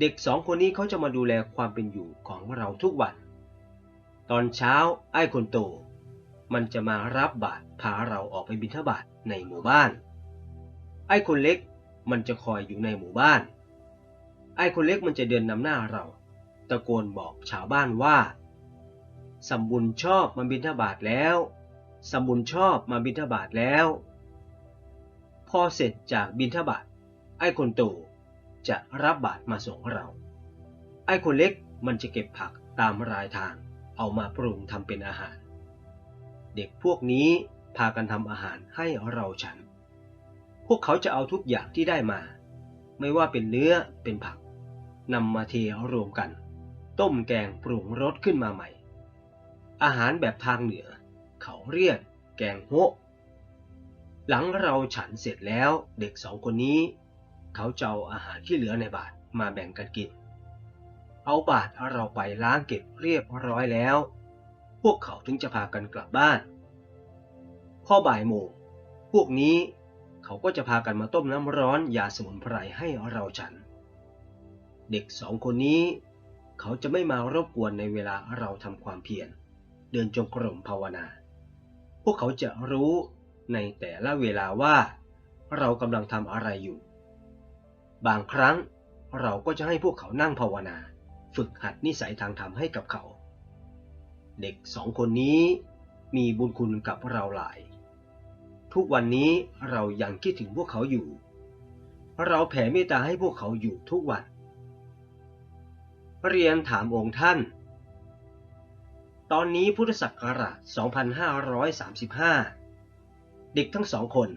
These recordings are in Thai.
เด็กสองคนนี้เขาจะมาดูแลความเป็นอยู่ของเราทุกวัน ตอนเช้าไอ้คนโต มันจะมารับบาตรพาเราออกไปบิณฑบาตในหมู่บ้าน ไอ้คนเล็กมันจะคอยอยู่ในหมู่บ้าน ไอ้คนเล็กมันจะเดินนำหน้าเรา ตะโกนบอกชาวบ้านว่าสมบุญชอบมาบิณฑบาตแล้วสมบุญชอบมาบิณฑบาตแล้ว พอเสร็จจากบิณฑบาตไอ้คนโต จะรับบาตรมาส่งเรา ไอ้คนเล็กมันจะเก็บผักตามรายทาง เอามาปรุงทำเป็นอาหาร เด็กพวกนี้พากันทำอาหารให้เราฉัน พวกเขาจะเอาทุกอย่างที่ได้มา ไม่ว่าเป็นเนื้อเป็นผักนำมาเทรวมกัน ต้มแกงปรุงรสขึ้นมาใหม่ อาหารแบบทางเหนือ เขาเรียกแกงโฮหลังเราฉันเสร็จแล้วเด็กสองคนนี้ เขาจะเอาอาหารที่เหลือในบาทมาแบ่งกันกิน เอาบาทเราไปล้างเก็บเรียบร้อยแล้ว พวกเขาถึงจะพากันกลับบ้าน พอบ่ายโมงพวกนี้เขาก็จะพากันมาต้มน้ำร้อนยาสมุนไพรให้เราฉัน เด็กสองคนนี้ เขาจะไม่มารบกวนในเวลาเราทำความเพียรเดินจงกรมภาวนา พวกเขาจะรู้ในแต่ละเวลาว่า เรากำลังทำอะไรอยู่ บางครั้งเราก็จะให้พวกเขานั่งภาวนา ฝึกหัดนิสัยทางธรรมให้กับเขา เด็กสองคนนี้มีบุญคุณกับเราหลาย ทุกวันนี้เรายังคิดถึงพวกเขาอยู่ เราแผ่เมตตาให้พวกเขาอยู่ทุกวัน เรียนถามองค์ท่าน ตอนนี้พุทธศักราช 2535 เด็กทั้งสองคน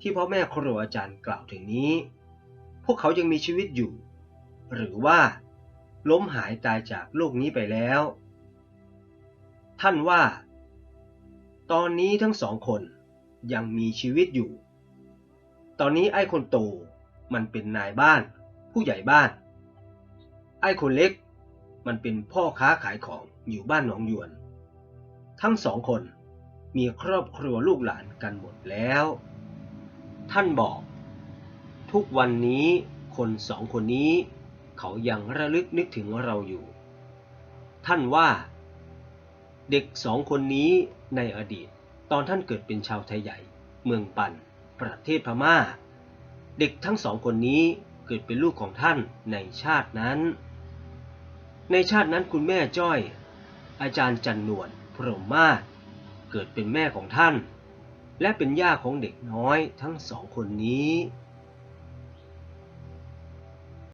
ที่พ่อแม่ครูอาจารย์กล่าวถึงนี้ พวกเขายังมีชีวิตอยู่ หรือว่า ล้มหายตายจากโลกนี้ไปแล้ว ท่านว่า ตอนนี้ทั้งสองคนยังมีชีวิตอยู่ ตอนนี้ไอ้คนโตมันเป็นนายบ้าน ผู้ใหญ่บ้าน ไอ้คนเล็ก มันเป็นพ่อค้าขายของอยู่บ้านหนองยวน ทั้งสองคนมีครอบครัวลูกหลานกันหมดแล้ว ท่านบอก ทุกวันนี้คนสองคนนี้ เขายังระลึกนึกถึงเราอยู่ ท่านว่า เด็กสองคนนี้ในอดีต ตอนท่านเกิดเป็นชาวไทยใหญ่ เมืองปัน ประเทศพม่า เด็กทั้งสองคนนี้เกิดเป็นลูกของท่านในชาตินั้น ในชาตินั้นคุณแม่จ้อย อาจารย์จันนวลพรหมมาศเกิดเป็นแม่ของท่าน และเป็นย่าของเด็กน้อยทั้งสองคนนี้